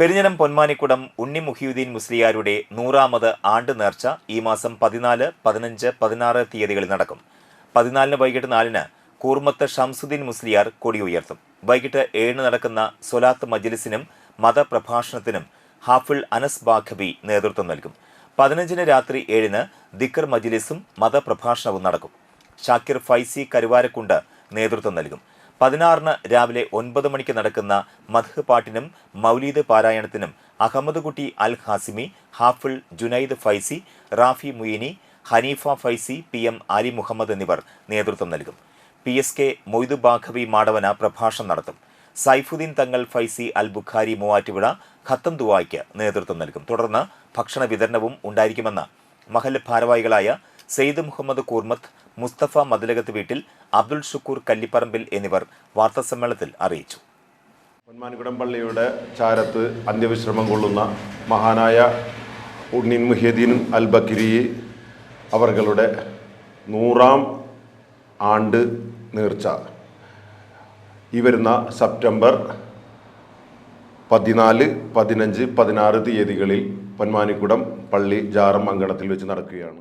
പെരിഞ്ഞനം പൊന്മാനിക്കുടം ഉണ്ണി മുഹിയുദ്ദീൻ മുസ്ലിയാരുടെ നൂറാമത് ആണ്ട് നേർച്ച ഈ മാസം പതിനാല് പതിനഞ്ച് പതിനാറ് തീയതികളിൽ നടക്കും. പതിനാലിന് വൈകിട്ട് നാലിന് കൂർമത്ത് ഷംസുദ്ദീൻ മുസ്ലിയാർ കൊടി ഉയർത്തും വൈകിട്ട് ഏഴിന് നടക്കുന്ന സൊലാത്ത് മജ്ലിസിനും മതപ്രഭാഷണത്തിനും ഹാഫിൾ അനസ് ബാഖബി നേതൃത്വം നൽകും. പതിനഞ്ചിന് രാത്രി ഏഴിന് ദിക്കർ മജ്ലിസും മതപ്രഭാഷണവും നടക്കും. ഷാക്കിർ ഫൈസി കരുവാരക്കുണ്ട് നേതൃത്വം നൽകും. പതിനാറിന് രാവിലെ ഒൻപത് മണിക്ക് നടക്കുന്ന മധ് പാട്ടിനും മൗലീദ് പാരായണത്തിനും അഹമ്മദ് കുട്ടി അൽ ഹാസിമി ഹാഫിൾ ജുനൈദ് ഫൈസി റാഫി മുയിനി ഹനീഫ ഫൈസി പി എം അലി മുഹമ്മദ് എന്നിവർ നേതൃത്വം നൽകും. P S K Moidu Baqavi Madavana പ്രഭാഷണം നടത്തും. സൈഫുദ്ദീൻ തങ്ങൾ ഫൈസി അൽ ബുഖാരി മൂവാറ്റുപുഴ ഖത്തം ദുവായ്ക്ക് നേതൃത്വം നൽകും. തുടർന്ന് ഭക്ഷണ വിതരണവും ഉണ്ടായിരിക്കുമെന്ന് മഹൽ ഭാരവാഹികളായ സെയ്ദ് മുഹമ്മദ് കൂർമത്ത് മുസ്തഫ മതിലകത്ത് വീട്ടിൽ അബ്ദുൾ ഷുക്കൂർ കല്ലിപ്പറമ്പിൽ എന്നിവർ വാർത്താസമ്മേളനത്തിൽ അറിയിച്ചു. പൊന്മാനിക്കുടം പള്ളിയുടെ ചാരത്ത് അന്ത്യവിശ്രമം കൊള്ളുന്ന മഹാനായ ഉണ്ണിൻ മുഹ്യദ്ദീൻ അൽ ബക്കിരി അവരുടെ നൂറാം ആണ്ട് നേർച്ച. ഈ വരുന്ന സെപ്റ്റംബർ പതിനാല് പതിനഞ്ച് പതിനാറ് തീയതികളിൽ പൊന്മാനിക്കുടം പള്ളി ജാറം അങ്കണത്തിൽ വെച്ച് നടക്കുകയാണ്.